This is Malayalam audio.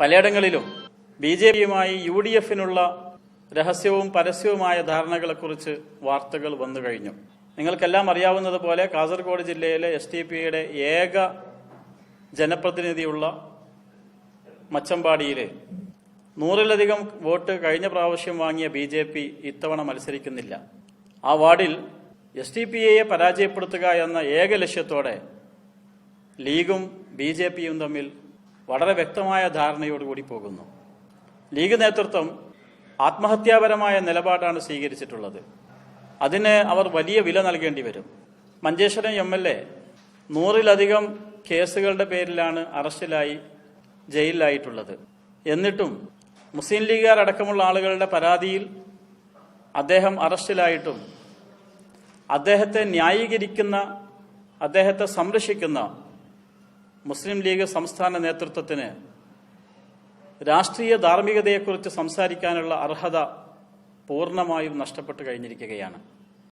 പലയിടങ്ങളിലും ബി ജെ പിയുമായി യു ഡി എഫിനുള്ള രഹസ്യവും പരസ്യവുമായ ധാരണകളെക്കുറിച്ച് വാർത്തകൾ വന്നു കഴിഞ്ഞു. നിങ്ങൾക്കെല്ലാം അറിയാവുന്നത് പോലെ കാസർഗോഡ് ജില്ലയിലെ എസ് ടി പിയുടെ ഏക ജനപ്രതിനിധിയുള്ള മച്ചമ്പാടിയിലെ നൂറിലധികം വോട്ട് കഴിഞ്ഞ പ്രാവശ്യം വാങ്ങിയ ബി ജെ പി ഇത്തവണ മത്സരിക്കുന്നില്ല. ആ വാർഡിൽ എസ് ടി പി എയെ പരാജയപ്പെടുത്തുക എന്ന ഏക ലക്ഷ്യത്തോടെ ലീഗും ബി ജെ പിയും തമ്മിൽ വളരെ വ്യക്തമായ ധാരണയോടുകൂടി പോകുന്നു. ലീഗ് നേതൃത്വം ആത്മഹത്യാപരമായ നിലപാടാണ് സ്വീകരിച്ചിട്ടുള്ളത്. അതിന് അവർ വലിയ വില നൽകേണ്ടി വരും. മഞ്ചേശ്വരം എം എൽ എ നൂറിലധികം കേസുകളുടെ പേരിലാണ് അറസ്റ്റിലായി ജയിലിലായിട്ടുള്ളത്. എന്നിട്ടും മുസ്ലിം ലീഗുകാർ അടക്കമുള്ള ആളുകളുടെ പരാതിയിൽ അദ്ദേഹം അറസ്റ്റിലായിട്ടും അദ്ദേഹത്തെ ന്യായീകരിക്കുന്ന അദ്ദേഹത്തെ സംരക്ഷിക്കുന്ന മുസ്ലിം ലീഗ് സംസ്ഥാന നേതൃത്വത്തിന് രാഷ്ട്രീയ ധാർമ്മികതയെക്കുറിച്ച് സംസാരിക്കാനുള്ള അർഹത പൂർണമായും നഷ്ടപ്പെട്ടു കഴിഞ്ഞിരിക്കുകയാണ്.